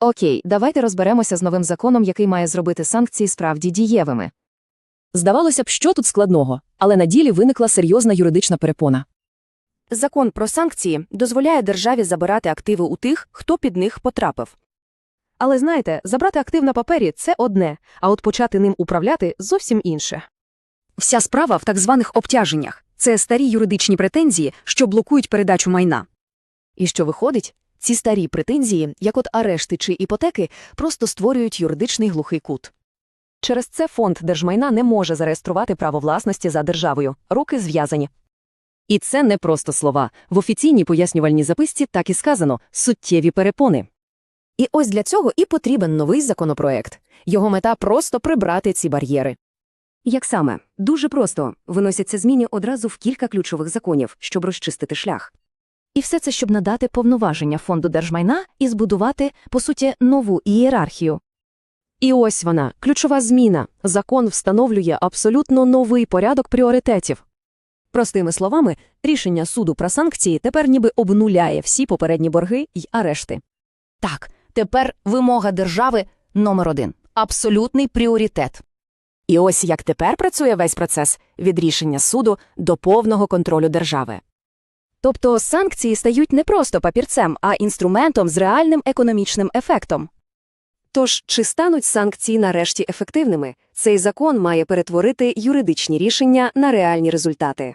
Окей, давайте розберемося з новим законом, який має зробити санкції справді дієвими. Здавалося б, що тут складного, але на ділі виникла серйозна юридична перепона. Закон про санкції дозволяє державі забирати активи у тих, хто під них потрапив. Але знаєте, забрати актив на папері це одне, а от почати ним управляти зовсім інше. Вся справа в так званих обтяженнях. Це старі юридичні претензії, що блокують передачу майна. І що виходить? Ці старі претензії, як от арешти чи іпотеки, просто створюють юридичний глухий кут. Через це фонд держмайна не може зареєструвати право власності за державою. Руки зв'язані. І це не просто слова. В офіційній пояснювальній записці так і сказано суттєві перепони. І ось для цього і потрібен новий законопроект. Його мета просто прибрати ці бар'єри. Як саме? Дуже просто. Виносяться зміни одразу в кілька ключових законів, щоб розчистити шлях. І все це, щоб надати повноваження фонду держмайна і збудувати, по суті, нову ієрархію. І ось вона, ключова зміна. Закон встановлює абсолютно новий порядок пріоритетів. Простими словами, рішення суду про санкції тепер ніби обнуляє всі попередні борги й арешти. Так, тепер вимога держави номер один абсолютний пріоритет. І ось як тепер працює весь процес від рішення суду до повного контролю держави. Тобто санкції стають не просто папірцем, а інструментом з реальним економічним ефектом. Тож, чи стануть санкції нарешті ефективними? Цей закон має перетворити юридичні рішення на реальні результати.